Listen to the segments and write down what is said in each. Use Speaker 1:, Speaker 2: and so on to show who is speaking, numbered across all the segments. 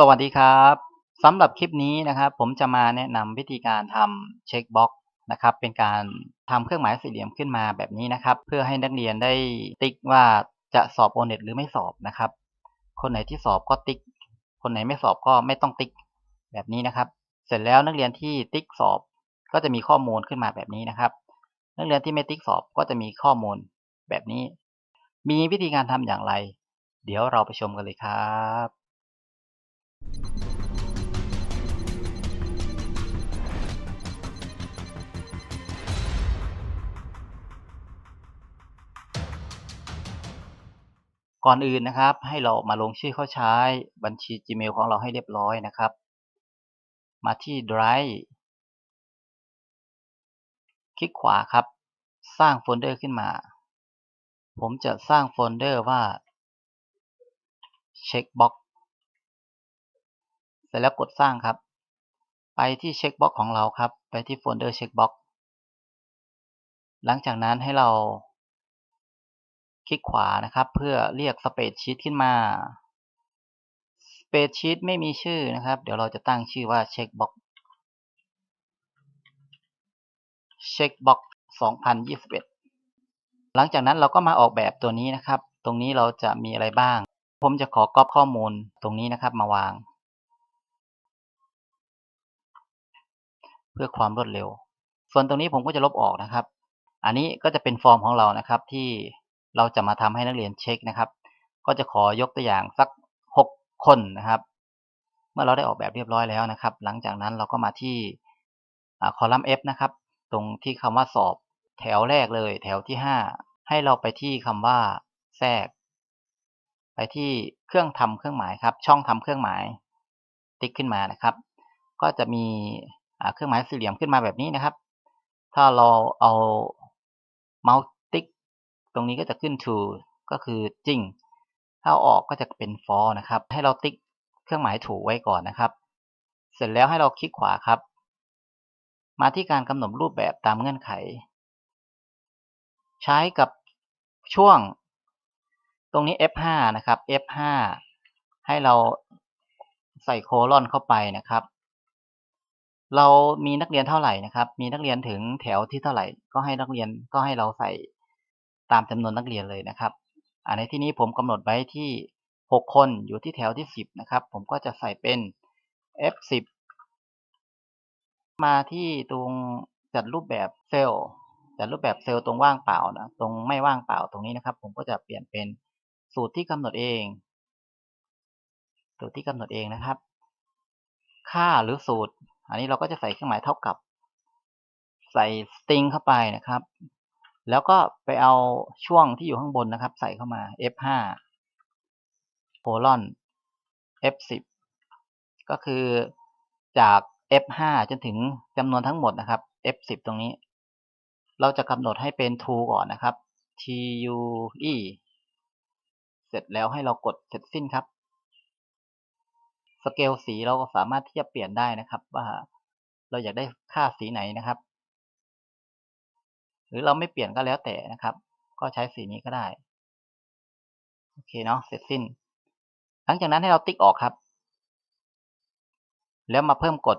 Speaker 1: สวัสดีครับสำหรับคลิปนี้นะครับ ผมจะมาแนะนำวิธีการทำเช็คบ็อกนะครับ เป็นการทำเครื่องหมายสี่เหลี่ยมขึ้นมาแบบนี้นะครับ เพื่อให้นักเรียนได้ติ๊กว่าจะสอบโอเน็ตหรือไม่สอบนะครับ คนไหนที่สอบก็ติ๊ก คนไหนไม่สอบก็ไม่ต้องติ๊กแบบนี้นะครับ เสร็จแล้วนักเรียนที่ติ๊กสอบก็จะมีข้อมูลขึ้นมาแบบนี้นะครับ นักเรียนที่ไม่ติ๊กสอบก็จะมีข้อมูลแบบนี้ มีวิธีการทำอย่างไร เดี๋ยวเราไปชมกันเลยครับ ก่อนอื่นนะครับ ให้เรามาลงชื่อเข้าใช้บัญชี Gmail ของเราให้เรียบร้อยนะครับ มาที่ Drive คลิกขวาครับ สร้างโฟลเดอร์ขึ้นมา ผมจะสร้างโฟลเดอร์ว่า Checkbox ร็จแล้วกดสร้างครับ ไปที่ Checkbox ของเราครับ ไปที่โฟลเดอร์ Checkbox หลังจากนั้นให้เรา คลิกขวานะครับ เพื่อเรียก Spreadsheet ขึ้นมา Spreadsheet ไม่มีชื่อนะครับ เดี๋ยวเราจะตั้งชื่อว่า Checkbox Checkbox 2021 หลังจากนั้นเราก็มาออกแบบตัวนี้นะครับ ตรงนี้เราจะมีอะไรบ้าง ผมจะขอก๊อปข้อมูลตรงนี้นะครับมาวาง เพื่อความรวดเร็ว ส่วนตรงนี้ผมก็จะลบออกนะครับ อันนี้ก็จะเป็นฟอร์มของเรานะครับ ที่เราจะมาทำให้นักเรียนเช็คนะครับ ก็จะขอยกตัวอย่างสัก 6 คนนะครับ เมื่อเราได้ออกแบบเรียบร้อยแล้วนะครับ หลังจากนั้นเราก็มาที่คอลัมน์ F นะครับ ตรงที่คำว่าสอบ แถวแรกเลย แถวที่ 5 ให้เราไปที่คำว่าแทรก ไปที่เครื่องทำเครื่องหมายครับ ช่องทำเครื่องหมาย ติ๊กขึ้นมานะครับ ก็จะมี เครื่องหมายสี่เหลี่ยมขึ้นมาแบบนี้นะครับ ถ้าเราเอาเมาส์ติ๊ก ตรงนี้ก็จะขึ้น to ก็คือจริง ถ้าอาออกก็จะเป็น for นะครับ ให้เราติ๊กเครื่องหมายถูกไว้ก่อนนะครับ เสร็จแล้วให้เราคลิกขวาครับ มาที่การกำหนดรูปแบบตามเงื่อนไข ใช้กับช่วง ตรงนี้ F5 นะครับ F5 ให้เราใส่โคลอนเข้าไปนะครับ เรามีนักเรียนเท่าไหร่นะครับ มีนักเรียนถึงแถวที่เท่าไหร่ ก็ให้นักเรียนก็ให้เราใส่ตามจำนวนนักเรียนเลยนะครับอันในที่นี้ผมกำหนดไว้ที่ 6 คนอยู่ที่แถวที่ 10 นะครับ ผมก็จะใส่เป็น F10 มาที่ตรงจัดรูปแบบเซลล์จัดรูปแบบเซลล์ตรงว่างเปล่านะตรงไม่ว่างเปล่าตรงนี้นะครับ ผมก็จะเปลี่ยนเป็นสูตรที่กำหนดเอง สูตรที่กำหนดเองนะครับ ค่าหรือสูตร อันนี้เราก็จะใส่เครื่องหมายเท่ากับ ใส่สตริงเข้าไปนะครับ แล้วก็ไปเอาช่วงที่อยู่ข้างบนนะครับ ใส่เข้ามา F5 โคลอน F10 ก็คือจาก F5 จนถึงจำนวนทั้งหมดนะครับ F10 ตรงนี้ เราจะกำหนดให้เป็น to ก่อนนะครับ tue เสร็จแล้วให้เรากดเสร็จสิ้นครับ สเกลสีเราก็สามารถที่จะเปลี่ยนได้นะครับ ว่าเราอยากได้ค่าสีไหนนะครับ หรือเราไม่เปลี่ยนก็แล้วแต่นะครับ ก็ใช้สีนี้ก็ได้โอเคเนาะเสร็จสิ้น หลังจากนั้นให้เราติ๊กออกครับ แล้วมาเพิ่มกฎ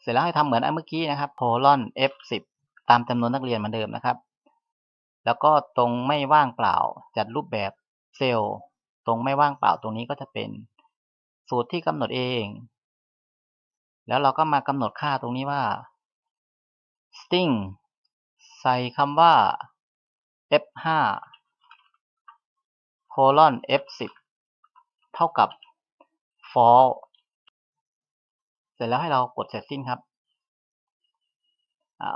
Speaker 1: เสร็จแล้วให้ทำเหมือนอันเมื่อกี้นะครับโ o ลอน F10 ตามจำนวนนักเรียนเหมือนเดิมนะครับ แล้วก็ตรงไม่ว่างเปล่าจัดรูปแบบเซลล์ รงไม่ว่างเปล่าตรงนี้ก็จะเป็นสูตรที่กำหนดเอง แล้วเราก็มากำหนดค่าตรงนี้ว่า string ใส่คำว่า f5 colon f10 เท่ากับ false เสร็จแล้วให้เรากดเสร็จสิ้นครับ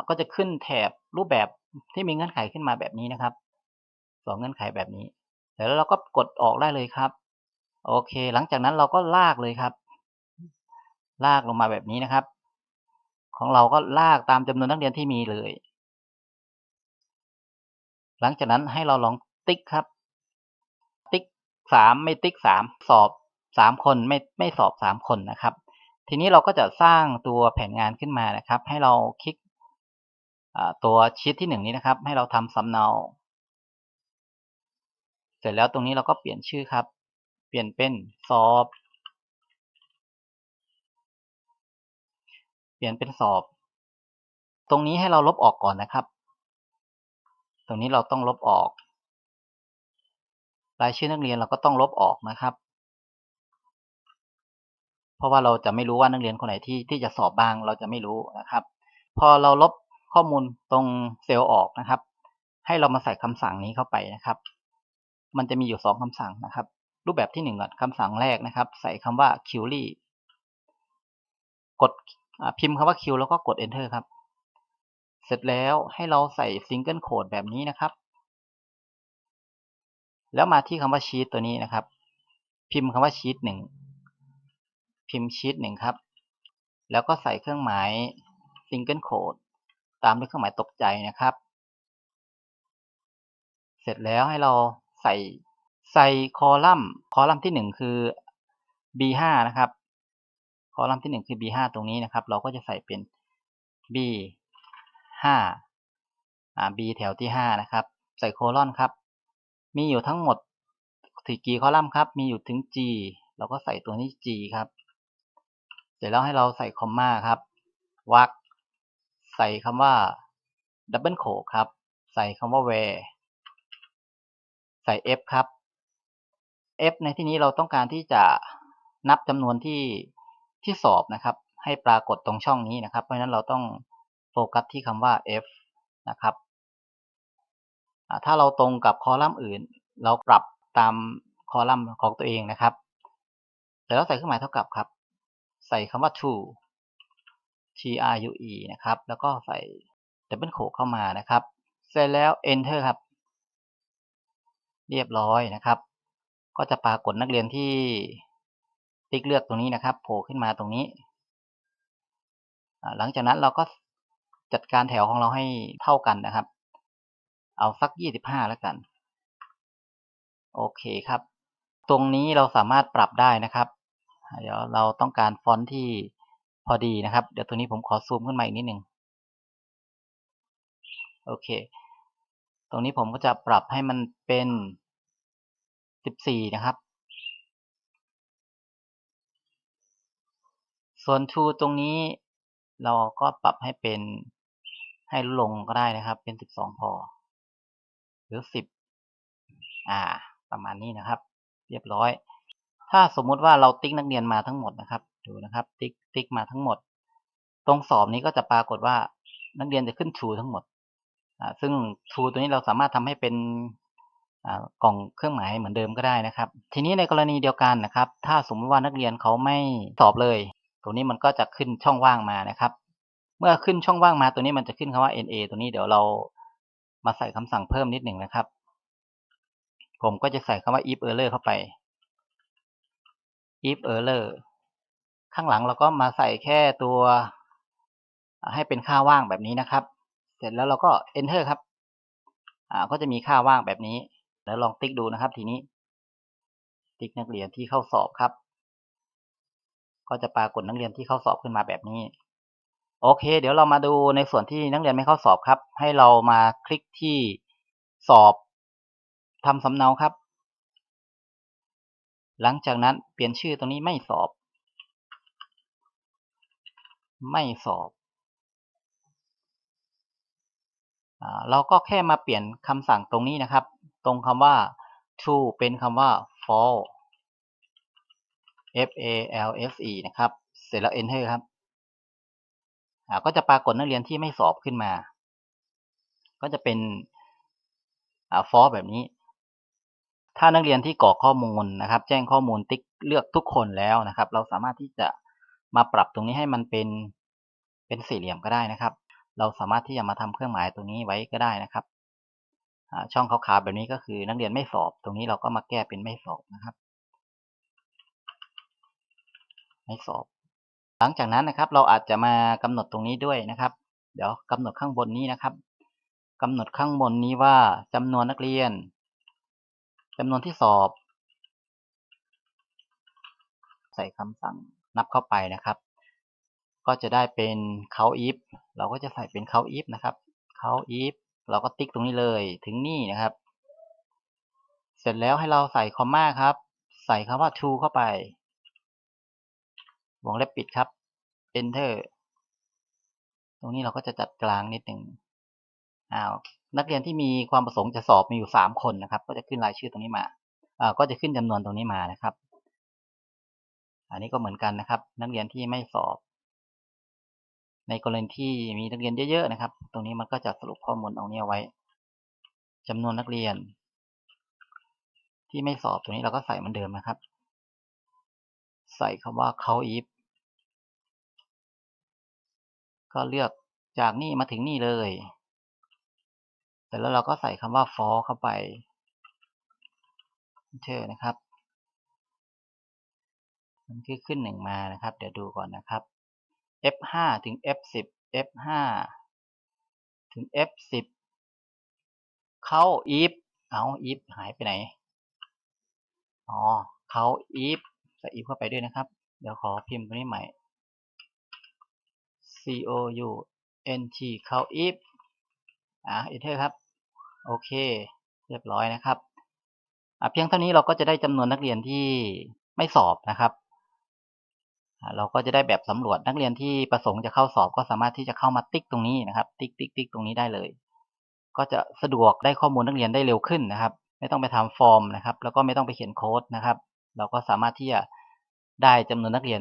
Speaker 1: ก็จะขึ้นแถบรูปแบบที่มีเงื่อนไขขึ้นมาแบบนี้นะครับสองเงื่อนไขแบบนี้ เสร็จแล้วเราก็กดออกได้เลยครับ โอเค หลังจากนั้นเราก็ลากเลยครับ ลากลงมาแบบนี้นะครับ ของเราก็ลากตามจำนวนนักเรียนที่มีเลย หลังจากนั้นให้เราลองติ๊กครับ ติ๊กสามไม่ติ๊กสามสอบสามคนไม่ไม่สอบสามคนนะครับ ทีนี้เราก็จะสร้างตัวแผนงานขึ้นมานะครับ ให้เราคลิกตัวชีตที่หนึ่งนี้นะครับ ให้เราทำสำเนา สร็จแล้วตรงนี้เราก็เปลี่ยนชื่อครับ เปลี่ยนเป็นสอบ เปลี่ยนเป็นสอบ ตรงนี้ให้เราลบออกก่อนนะครับ ตรงนี้เราต้องลบออก รายชื่อนักเรียนเราก็ต้องลบออกนะครับ เพราะว่าเราจะไม่รู้ว่านักเรียนคนไหนที่ที่จะสอบบ้างเราจะไม่รู้นะครับ พอเราลบข้อมูลตรงเซลล์ออกนะครับ ให้เรามาใส่คำสั่งนี้เข้าไปนะครับ มันจะมีอยู่สองคำสั่งนะครับ รูปแบบที่หนึ่งก่อนคำสั่งแรกนะครับ ใส่คำว่า query กดพิมพ์คำว่า q แล้วก็กด enter ครับ เสร็จแล้วให้เราใส่ single quote แบบนี้นะครับ แล้วมาที่คำว่า sheet ตัวนี้นะครับ พิมพ์คำว่า sheet หนึ่งพิมพ์ sheet หนึ่งครับ แล้วก็ใส่เครื่องหมาย single quote ตามด้วยเครื่องหมายตกใจนะครับ เสร็จแล้วให้เรา ใส่ใส่คอลัมน์คอลัมน์ที่หนึ่งคือ b5 นะครับ คอลัมน์ที่หนึ่งคือ b5 ตรงนี้นะครับ เราก็จะใส่เป็น b5 อ่า b แถวที่ห้านะครับ ใส่โคลอนครับ มีอยู่ทั้งหมดถึงกี่คอลัมน์ครับ มีอยู่ถึง g เราก็ใส่ตัวนี้ g ครับ เสร็จแล้วให้เราใส่คอมมาครับวรรคใส่คำว่าดับเบิลโคครับ ใส่คำว่า where ใส่ f ครับ f ในที่นี้เราต้องการที่จะนับจำนวนที่ที่สอบนะครับ ให้ปรากฏตรงช่องนี้นะครับ เพราะฉะนั้นเราต้องโฟกัสที่คำว่า f นะครับถ้าเราตรงกับคอลัมน์อื่น เราปรับตามคอลัมน์ของตัวเองนะครับเสร็จแล้วใส่เครื่องหมายเท่ากับครับ ใส่คำว่า to t r u e นะครับ แล้วก็ใส่ดับเบิลโคเข้ามานะครับ เสร็จแล้ว enter ครับ เรียบร้อยนะครับ ก็จะปรากฏนักเรียนที่ติ๊กเลือกตรงนี้นะครับ โผล่ขึ้นมาตรงนี้ หลังจากนั้นเราก็จัดการแถวของเราให้เท่ากันนะครับ เอาสักยี่สิบห้าแล้วกัน โอเคครับ ตรงนี้เราสามารถปรับได้นะครับ เดี๋ยวเราต้องการฟอนต์ที่พอดีนะครับ เดี๋ยวตัวนี้ผมขอซูมขึ้นมาอีกนิดหนึ่งโอเค รงนี้ผมก็จะปรับให้มันเป็นสิบสี่นะครับ ส่วน to ตรงนี้เราก็ปรับให้เป็นให้ลงก็ได้นะครับ เป็นสิบสองพอ หรือสิบอ่า ประมาณนี้นะครับ เรียบร้อย ถ้าสมมุติว่าเราติ๊กนักเรียนมาทั้งหมดนะครับ ดูนะครับ ติ๊กติ๊กมาทั้งหมด ตรงสอบนี้ก็จะปรากฏว่านักเรียนจะขึ้น true ทั้งหมด ซึ่ง true ตัวนี้เราสามารถทำให้เป็นกล่องเครื่องหมายเหมือนเดิมก็ได้นะครับ ทีนี้ในกรณีเดียวกันนะครับ ถ้าสมมติว่านักเรียนเขาไม่สอบเลย ตัวนี้มันก็จะขึ้นช่องว่างมานะครับ เมื่อขึ้นช่องว่างมาตัวนี้มันจะขึ้นคำว่า na ตัวนี้เดี๋ยวเรามาใส่คำสั่งเพิ่มนิดหนึ่งนะครับ ผมก็จะใส่คำว่า if error เข้าไป if error ข้างหลังเราก็มาใส่แค่ตัวให้เป็นค่าว่างแบบนี้นะครับ เสร็จแล้วเราก็ enter ครับ อ่า ก็จะมีค่าว่างแบบนี้ แล้วลองติ๊กดูนะครับ ทีนี้ ติ๊กนักเรียนที่เข้าสอบครับ ก็จะปรากฏนักเรียนที่เข้าสอบขึ้นมาแบบนี้ โอเค เดี๋ยวเรามาดูในส่วนที่นักเรียนไม่เข้าสอบครับ ให้เรามาคลิกที่สอบทำสำเนาครับ หลังจากนั้นเปลี่ยนชื่อตรงนี้ไม่สอบ ไม่สอบ เราก็แค่มาเปลี่ยนคำสั่งตรงนี้นะครับ ตรงคำว่า true เป็นคำว่า false f a l s e นะครับ เสร็จแล้ว enter ครับก็จะปรากฏนักเรียนที่ไม่สอบขึ้นมา ก็จะเป็น false แบบนี้ ถ้านักเรียนที่กรอกข้อมูลนะครับ แจ้งข้อมูลติ๊กเลือกทุกคนแล้วนะครับ เราสามารถที่จะมาปรับตรงนี้ให้มันเป็นเป็นสี่เหลี่ยมก็ได้นะครับ เราสามารถที่จะมาทำเครื่องหมายตรงนี้ไว้ก็ได้นะครับช่องขาวๆแบบนี้ก็คือนักเรียนไม่สอบ ตรงนี้เราก็มาแก้เป็นไม่สอบนะครับ ไม่สอบ หลังจากนั้นนะครับ เราอาจจะมากำหนดตรงนี้ด้วยนะครับ เดี๋ยวกำหนดข้างบนนี้นะครับกำหนดข้างบนนี้ว่าจำนวนนักเรียนจำนวนที่สอบ ใส่คำสั่งนับเข้าไปนะครับ ก็จะได้เป็นเขาอีฟเราก็จะใส่เป็นเขาอีฟนะครับเขาอีฟเราก็ติ๊กตรงนี้เลยถึงนี่นะครับ เสร็จแล้วให้เราใส่คอมมาครับ ใส่คำว่า to เข้าไป วงเล็บปิดครับ enter ตรงนี้เราก็จะจัดกลางนิดหนึ่งอ้าวนักเรียนที่มีความประสงค์จะสอบมีอยู่สามคนนะครับ ก็จะขึ้นรายชื่อตรงนี้มาอ่าก็จะขึ้นจำนวนตรงนี้มานะครับ อันนี้ก็เหมือนกันนะครับ นักเรียนที่ไม่สอบ ในกรณีที่มีนักเรียนเยอะๆนะครับ ตรงนี้มันก็จะสรุปข้อมูลตรงนี้เอาไว้จำนวนนักเรียน ที่ไม่สอบตรงนี้เราก็ใส่เหมือนเดิมนะครับ ใส่คำว่าเขา if ก็เลือกจากนี่มาถึงนี่เลยเสร็จแล้วเราก็ใส่คำว่า for เข้าไป enter นะครับ มันคือขึ้นหนึ่งมานะครับ เดี๋ยวดูก่อนนะครับ F5 ถึง F10 F5 ถึง F10 เข้า if เอา if หายไปไหน อ๋อ เข้า if ใส่ if เข้าไปด้วยนะครับ เดี๋ยวขอพิมพ์ตัวนี้ใหม่ c o u n t เข้า if อะ enter ครับ โอเค เรียบร้อยนะครับ อะเพียงเท่านี้เราก็จะได้จำนวนนักเรียนที่ไม่สอบนะครับ เราก็จะได้แบบสำรวจนักเรียนที่ประสงค์จะเข้าสอบก็สามารถที่จะเข้ามาติ๊กตรงนี้นะครับ ติ๊กติ๊กติ๊กตรงนี้ได้เลย ก็จะสะดวกได้ข้อมูลนักเรียนได้เร็วขึ้นนะครับ ไม่ต้องไปทำฟอร์มนะครับ แล้วก็ไม่ต้องไปเขียนโค้ดนะครับ เราก็สามารถที่จะได้จำนวนนักเรียน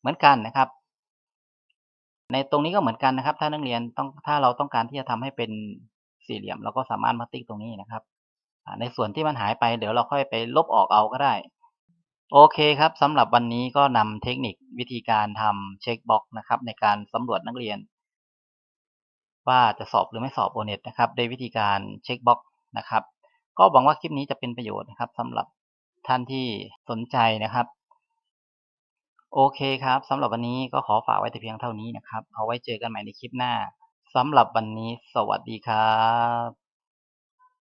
Speaker 1: เหมือนกันนะครับ ในตรงนี้ก็เหมือนกันนะครับ ถ้านักเรียนต้องถ้าเราต้องการที่จะทำให้เป็นสี่เหลี่ยม เราก็สามารถมาติ๊กตรงนี้นะครับในส่วนที่มันหายไปเดี๋ยวเราค่อยไปลบออกเอาก็ได้ โอเคครับสำหรับวันนี้ก็นำเทคนิควิธีการทำเช็คบ็อกนะครับ ในการสำรวจนักเรียน ว่าจะสอบหรือไม่สอบโอเน็ตนะครับด้วยวิธีการเช็คบ็อกนะครับ ก็หวังว่าคลิปนี้จะเป็นประโยชน์นะครับสำหรับท่านที่สนใจนะครับ โอเคครับสำหรับวันนี้ก็ขอฝากไว้แต่เพียงเท่านี้นะครับ เอาไว้เจอกันใหม่ในคลิปหน้าสำหรับวันนี้ สวัสดีครับ